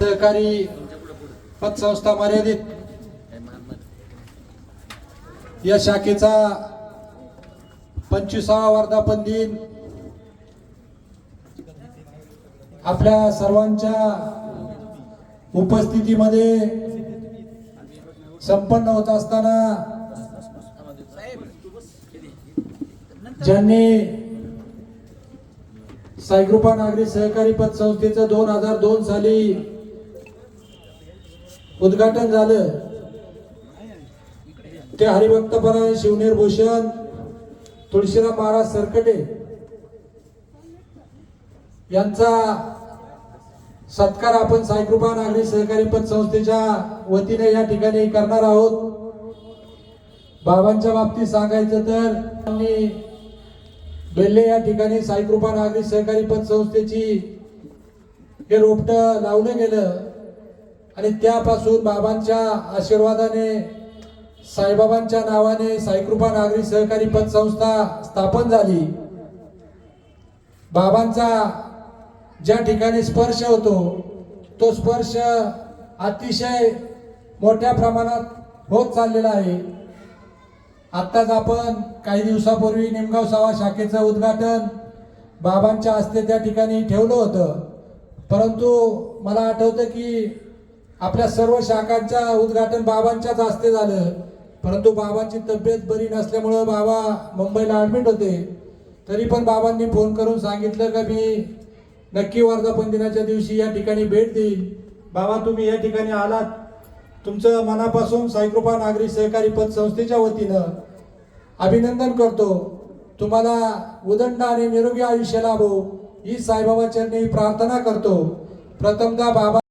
सहकारी पतसंस्था मर्यादित या शाखेचा पंचवीसावा वर्धापन दिन आपल्या सर्वांच्या उपस्थितीमध्ये संपन्न होत असताना ज्यांनी साईकृपा नागरी सहकारी पतसंस्थेचं दोन हजार दोन साली उद्घाटन झालं. ते हरिभक्तपरायण शिवनेर भूषण तुळशीराम महाराज सरकटे यांचा सत्कार आपण साईकृपा नागरी सहकारी पतसंस्थेच्या वतीने या ठिकाणी करणार आहोत. बाबांच्या बाबतीत सांगायचं तर बेल्ले या ठिकाणी साईकृपा नागरी सहकारी पतसंस्थेची हे रोपट लावलं गेलं. आणि त्यापासून बाबांच्या आशीर्वादाने साईबाबांच्या नावाने साईकृपा नागरी सहकारी पतसंस्था स्थापन झाली. बाबांचा ज्या ठिकाणी स्पर्श होतो तो स्पर्श अतिशय मोठ्या प्रमाणात होत चाललेला आहे. आत्ताच आपण काही दिवसापूर्वी निमगाव सावा शाखेचं उद्घाटन बाबांच्या हस्ते त्या ठिकाणी ठेवलं होतं. परंतु मला आठवतं की आपल्या सर्व शाखांच्या उद्घाटन बाबांच्याच हस्ते झालं. परंतु बाबांची तब्येत बरी नसल्यामुळं बाबा मुंबईला ॲडमिट होते. तरी पण बाबांनी फोन करून सांगितलं का मी नक्की वर्धापन दिनाच्या दिवशी या ठिकाणी भेट देईल बाबा तुम्ही या ठिकाणी आलात. तुमचं मनापासून साईकृपा नागरी सहकारी पतसंस्थेच्या वतीनं अभिनंदन करतो. तुम्हाला उदंड आणि निरोगी आयुष्य लाभो. ही साईबाबा चरणी प्रार्थना करतो. प्रथमदा बाबा